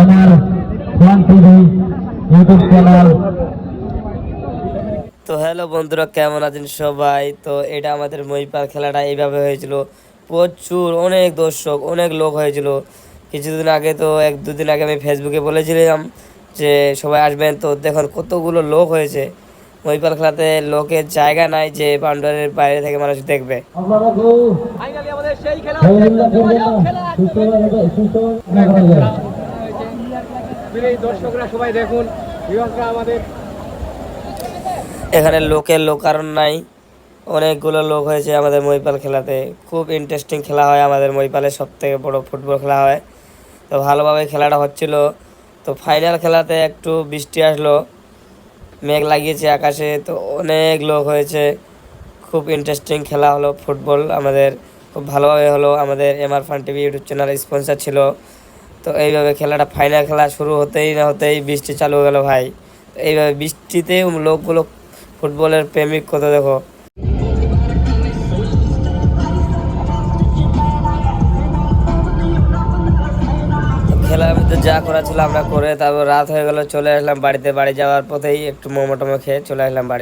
আমার TV YouTube channel. তো hello বন্ধুরা কেমন আছেন সবাই? তো এটা আমাদের মহিপাল খেলাটা এইভাবে হয়েছিল। প্রচুর অনেক দর্শক অনেক লোক হয়েছিল। কিছুদিন আগে তো এক দুদিন আগে আমি ফেসবুকে বলেছিলাম যে সবাই আসবেন। তো দেখুন কতগুলো লোক হয়েছে। মহিপাল খেলাতে লোকের জায়গা নাই যে বাউন্ডারির বাইরে থেকে মানুষ দেখবে। আমাদের সেই খেলা এখানে লোকের লোক কারণ নাই। অনেকগুলো লোক হয়েছে আমাদের মহিপাল খেলাতে। খুব ইন্টারেস্টিং খেলা হয় আমাদের মহিপালে সব থেকে বড় ফুটবল খেলা হয়। তো ভালোভাবে খেলাটা হচ্ছিল। তো ফাইনাল খেলাতে একটু বৃষ্টি আসলো, মেঘ লাগিয়েছে আকাশে, তো অনেক লোক হয়েছে। খুব ইন্টারেস্টিং খেলা হলো ফুটবল। আমাদের খুব ভালোভাবে হলো। আমাদের MR fun TV YouTube channel sponsor ছিল। তো এইভাবে খেলাটা ফাইনাল খেলা শুরু হতেই না হতেই বৃষ্টি চালু হয়ে গেল ভাই। এইভাবে বৃষ্টিতে লোকগুলো ফুটবলের প্রেমিক কত দেখো। খেলার মধ্যে যা করা ছিল আমরা করে তারপর রাত হয়ে গেল, চলে আসলাম বাড়িতে। বাড়ি যাওয়ার পথেই একটু মোমো টোমো খেয়ে চলে আসলাম বাড়ি।